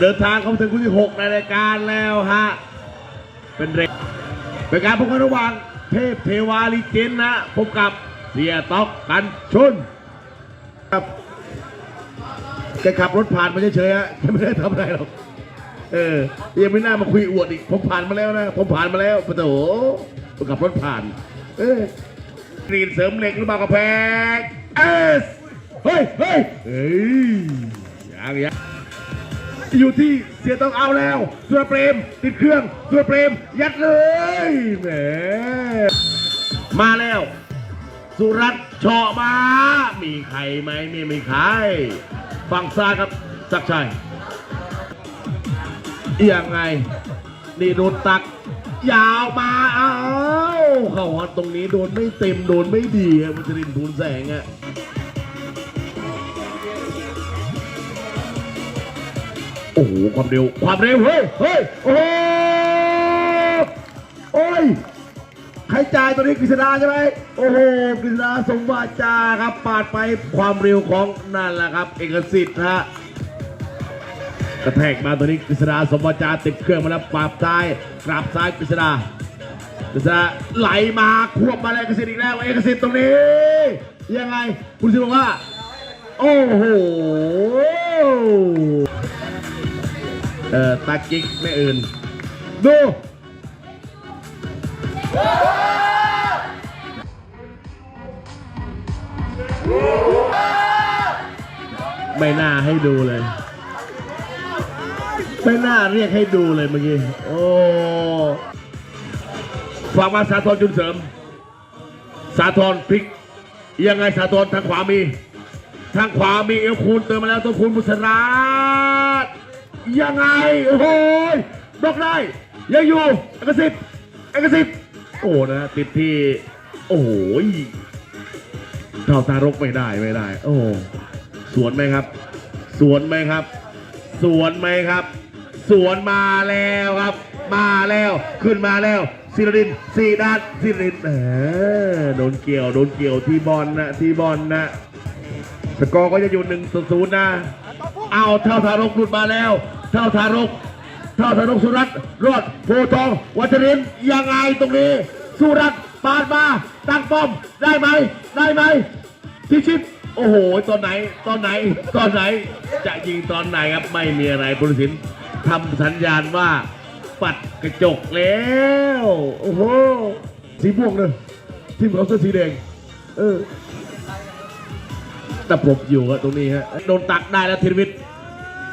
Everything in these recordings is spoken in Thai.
เดินทางเข้ามาถึงคู่ที่ 6 ในรายการแล้วฮะ เป็นเรเป็นการพบกันระหว่างเทพเทวาลิเจนนะ พบกับเสียต๊อกกันชุนครับแกขับรถผ่านมาเฉยๆฮะแกไม่ได้ทำอะไรหรอกเออยังไม่น่ามาคุยอวดอีกผมผ่านมาแล้วนะผมผ่านมาแล้วปะโถผมขับรถผ่าน เออรีนเสริมเหล็กหรือเปล่ากระแพงเอสเฮ้ยเฮ้ยเฮ้ยยังยัง อยู่ที่เสียต้องเอาแล้วสุรเปรมติดเครื่องสุรเปรมยัดเลยแหมมาแล้ว สุรัตน์เฉาะมา มีใครไหมไม่มีใครฝั่งซ้ายครับสักชัยยังไง นี่โดนตัก ยาวมาเอาเข้าฮอตตรงนี้โดนไม่เต็มโดนไม่ดีอะมุจรินทูลแสงอะ อ้โหความเร็วความเร็วเฮ้ยเฮ้ยโอ้โหโอ้ยใครจ่ายตัวนี้กฤษดาใช่ไหมโอ้โหกฤษดาสมวาจาครับปาดไปความเร็วของนั่นแหละครับ เอกสิทธิ์ฮะกระแทกมาตัวนี้กฤษดาสมบัจาติดเครื่องมาแล้วปาบซ้ายกราบซ้ายกฤษดากฤษดาไหลมาควบมาแล้วเอกสิทธิ์อีกแล้วเอกสิทธิ์ตรงนี้ ยังไงคุณสิบอกว่า โอ้โห เอ่อตากิกไม่อื่น ดูไม่น่าให้ดูเลย ไม่น่าเรียกให้ดูเลยเมื่อกี้ โอ้ฝากมาสาธรจุนเสริม สาธรพลิก ยังไงสาธรทางขวามี ทางขวามีเอลคูณเติมมาแล้วตัวคูณบุษราช ยังไงโอ้โหบล็อกได้ยังอยู่เอกสิทธิ์เอกสิทธิ์โอ้นะติดที่ โอ้โหเท่าตารกไม่ได้ไม่ได้ โอ้สวนไหมครับ สวนไหมครับ สวนไหมครับ สวนมาแล้วครับ มาแล้ว ขึ้นมาแล้วศิรินสีด้านศิรินเออโดนเกี่ยวโดนเกี่ยวที่บอลนะที่บอลนะสกอร์ก็จะอยู่หนึ่งศูนย์นะ เอาเท่าทารกหลุดมาแล้ว ท่าทารกเท่าทารกสุรัตน์รอดโพทองวัชรินยังไงตรงนี้ สุรัตน์ปาดมาตั้งป้อมได้ไหมได้ไหมพิชิตโอ้โหตอนไหนตอนไหนตอนไหนจะยิงตอนไหนครับไม่มีอะไรบุรสินทำสัญญาณว่าปัดกระจกแล้วโอ้โหสีม่วงเลยทีมเขาเสื้อสีแดงเออแต่ผมอยู่อะตรงนี้ฮะโดนตักได้แล้วธีรวิทย์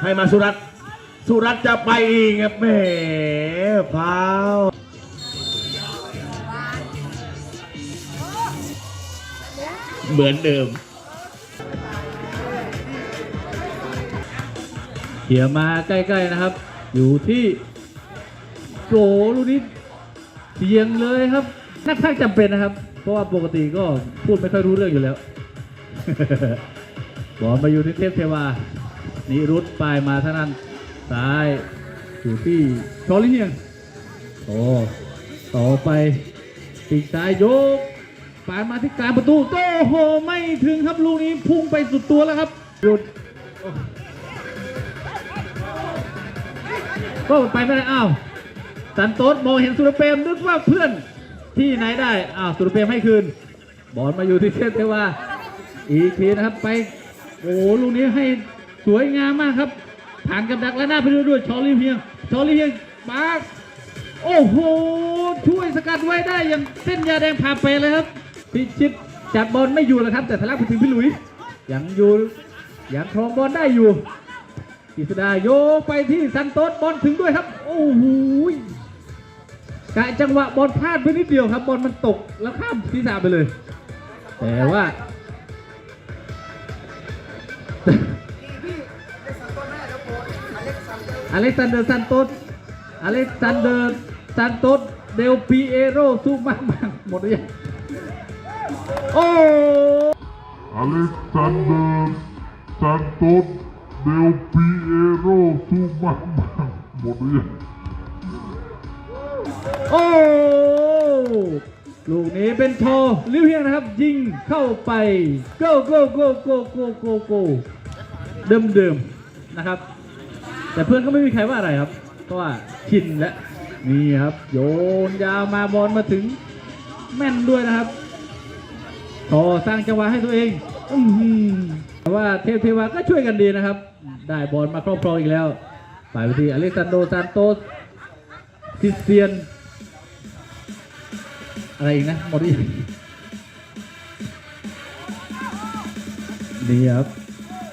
ให้มาสุรัตน์ สุรัตจะไปอีกครับแหมฟาวเหมือนเดิมเขี่ยมาใกล้ๆนะครับ อยู่ที่โกลูนี้เสียงเลยครับ นักทักจำเป็นนะครับ เพราะว่าปกติก็พูดไม่ค่อยรู้เรื่องอยู่แล้วบอลมาอยู่ที่เทพเทวานิรุตปลายมาท่านั้น ซ้ายอยู่ที่ชอลิเนียงโอ้ต่อไปปีกซ้ายยกปายมาที่กลางประตูโอ้โหไม่ถึงครับลูกนี้พุ่งไปสุดตัวแล้วครับหยุดก็ไปไม่ได้อ้าวสันโต๊ดมองเห็นสุรเปรมนึกว่าเพื่อนที่ไหนได้อ้าวสุรเปรมให้คืน บอลมาอยู่ที่เทพเทวาอีกทีนะครับไป โอ้ลูกนี้ให้สวยงามมากครับ ผ่านกับดักและหน้าไปด้วยด้วยชอลลี่เพียงชอลลี่เพียงปาร์โอ้โห ช่วยสกัดไว้ได้อย่างเส้นยาแดงผ่าไปเลยครับ พิชิตจับบอลไม่อยู่แล้วครับ แต่ทะลักไปถึงพี่หลุยยังอยู่ยังครองบอลได้อยู่กฤษดาโยไปที่ซันโตสบอลถึงด้วยครับ โอ้โหยกะจังหวะบอลพลาดไปนิดเดียวครับ บอลมันตกแล้วข้ามศีรษะไปเลย แต่ว่า อเล็กซานเดอร์ซันโตสอเล็กซานเดอร์ซันโตสเดลปีเอโรซูมากมากหมดหรือยังโอ้ Alexander Santos Del Piero Sumama หมดหรือยังโอ้ลูกนี้เป็นโทลิวเฮียงนะครับ ยิงเข้าไป go go go go go go go เดิมๆนะครับ แต่เพื่อนก็ไม่มีใครว่าอะไรครับ เพราะว่าชินแล้วนี่ครับ โยนยาวมาบอลมาถึงแม่นด้วยนะครับพอสร้างจังหวะให้ตัวเองอืแต่ว่าเทพเทวาก็ช่วยกันดีนะครับ ได้บอลมาครอบครองอีกแล้วไปไปที่อเล็กซานโดซานโตสซิเซียน อะไรอีกนะหมดอีกนี่ครับ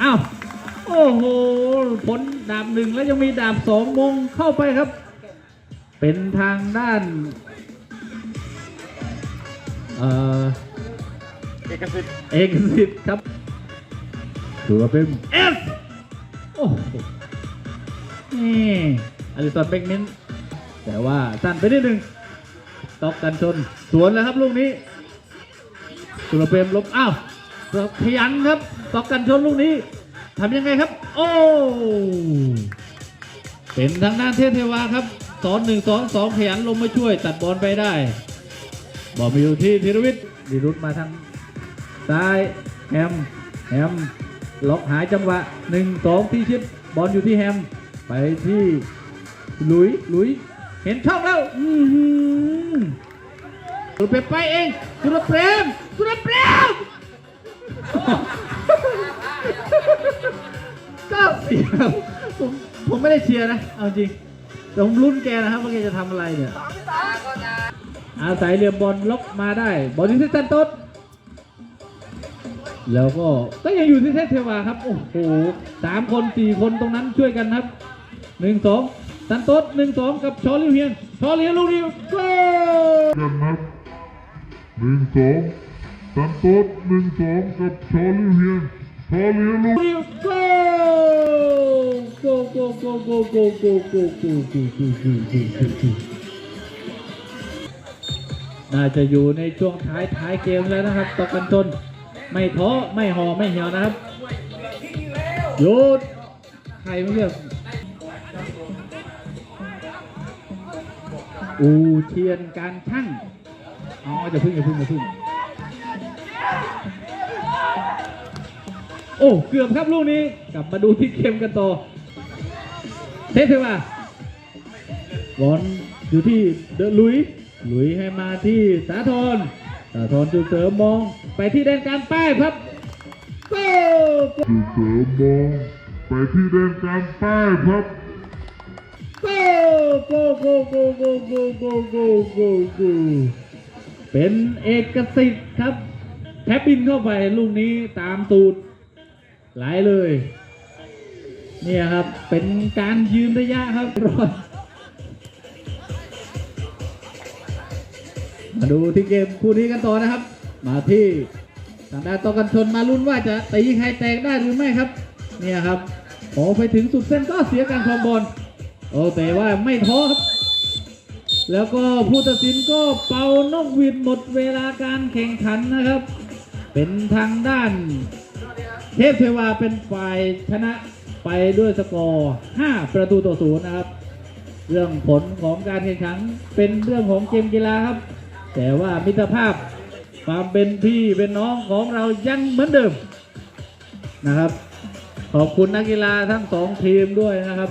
อ้าว โอ้โหผลดาบหนึ่งแล้วยังมีดาบสองมงเข้าไปครับ เป็นทางด้านเอ่อเอกสิทธิ์เอกสิทธิ์ครับถือว่าเป็นเอสโอ้โหนี่อลิสันเบกมินแต่ว่าสั้นไปนิดหนึ่งตอกกันชน สวนแล้วครับลูกนี้สุรเปรมลบอ้าวขยันครับตอกกันชนลูกนี้ ทำยังไงครับ โอ้เป็นทางด้านเทพเทวาครับสอนหนึ่งสองสองขยันลงมาช่วยตัดบอลไปได้บอลมาอยู่ที่ธีรวิทย์ดีรุดมาทางซ้ายแฮมแฮมล็อกหายจังหวะหนึ่งสองที่ชิดบอลอยู่ที่แฮม ไปที่ลุยลุยเห็นช่องแล้วอือหือสุรเปไปเองสุรเปรมสุรเปรม ก็สียครับผมผมไม่ได้เชียร์นะ เอาจริงแต่ผมลุ้นแกนะครับว่าแกจะทำอะไรเนี่ย อาศัยเหลี่ยมบอลล็อกมาได้ บอลที่เซนตันต๊ดแล้วก็ก็ยังอยู่ที่เทพเทวาครับ โอ้โหสามคนสี่คนตรงนั้นช่วยกันครับหนึ่งสองสันโต๊ดหนึ่งสองกับชอลิวเฮียน ชอลิวลูกนี้โกกันนับหนึ่งสองสันโต๊ดหนึ่งสองกับชอลิวเฮียน ชอลิวลูกโก้ โกโกโกโกโกโกโกโกโกโกโกโกโกน่าจะอยู่ในช่วงท้ายท้ายเกมแล้วนะครับตอกันชนไม่ท้อไม่ห่อไม่เหี่ยวนะครับหยุดใครไม่เรียกอูเทียนการช่างอ๋อจะพึ่งจะพึ่งจะพึ่งโอ้ เกือบครับลูกนี้ กลับมาดูที่เกมกันต่อ เทสเทว่าบอลอยู่ที่เดอะลุยลุยให้มาที่สาธรสาธรจุดเสริมมองไปที่แดนกลารป้ายครับโก้จุดเสริมมองไปที่แดนกลารป้ายครับโก้โก้โก้โก้โก้โก้โก้โก้โก้โก้เป็นเอกสิทธิ์ครับแทบบินเข้าไปลูกนี้ตามตูดไหลเลยเนี่ยครับ เป็นการยืนระยะครับรอดมาดูที่เกมคู่นี้กันต่อนะครับ มาที่ทางด้านต่อกันชนมาลุ้นว่าจะตีใครแตกได้หรือไม่ครับ เนี่ยครับพอไปถึงสุดเส้นก็เสียการครองบอลโอ้แต่ว่าไม่ท้อครับ แล้วก็ผู้ตัดสินก็เป่านกหวีดหมดเวลาการแข่งขันนะครับ เป็นทางด้านเทพเทวาเป็นฝ่ายชนะ ไปด้วยสกอร์ 5 ประตูต่อศูนย์นะครับ เรื่องผลของการแข่งขันเป็นเรื่องของเกมกีฬาครับ แต่ว่ามิตรภาพความเป็นพี่เป็นน้องของเรายังเหมือนเดิมนะครับ ขอบคุณนักกีฬาทั้งสองทีมด้วยนะครับ